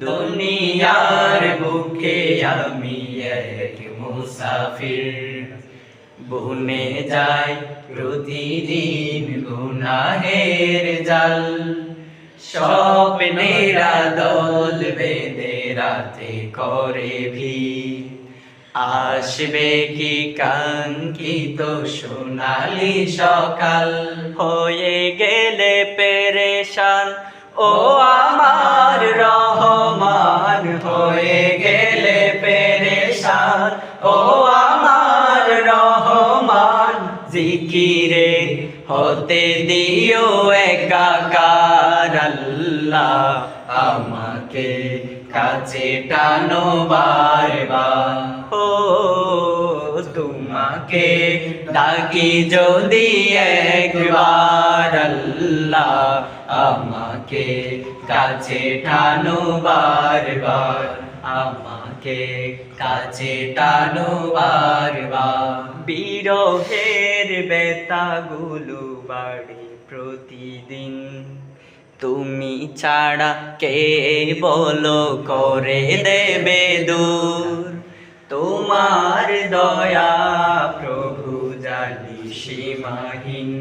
দুনিয়ার বুকে আমি এক মুসাফির। বনে যাই প্রতিদিন গুনাহের জাল। স্বপ্নেরা দল বেঁধে রাতে করে ভি আসবে কি কাঙ্ক্ষিত সোনালি সকাল? হয়ে গেলে পেরেশান। ও ও আমার রহমান, জিকিরে হতে দিও একাকার আল্লাহ। আমাকে কাছে টানো বারবার। ও তোমাকে ডাকি যদি একবার আল্লাহ। আমাকে কাছে টানো বারবার। আমাকে কাছে টানো বারবার। বিরহের বেতাগুলো বাড়ি প্রতিদিন। তুমি ছাড়া কে বলো করে দেবে দূর? তোমার দয়া প্রভু জানি সীমাহীন।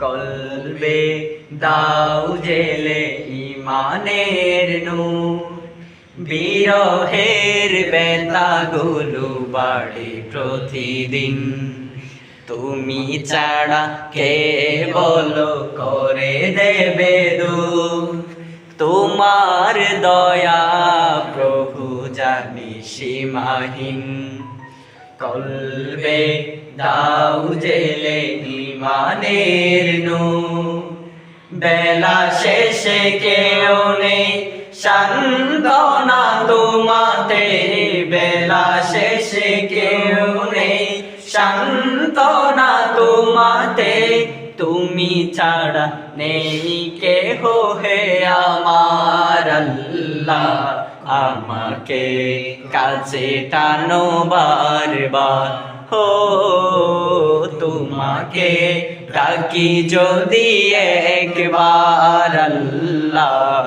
কলবে দাও জেলে ইমানের নূর। বিরহের বেতাগুলো বাড়ে প্রতিদিন। তুমি ছাড়া কে বলো করে দেবে দূর তোমার দয়া প্রভু জানি সীমাহীন। কলবে দাও জেলে ইমানের নু বেলা শেষে কেউ নেই সান্তনা তোমাতে বেলা শেষে কেউ নেই। সান্তনা তোমাতে তুমি ছাড়া নেই। কেহ হে আমার আল্লাহ, আমাকে কাছে টানো বারবার। হো, তোমাকে ডাকি যদি একবার আল্লাহ।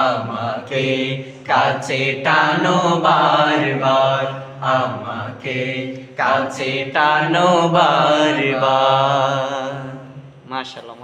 আমাকে কাছে টানো বারবার আমাকে কাছে টানো বারবার। মাশাআল্লাহ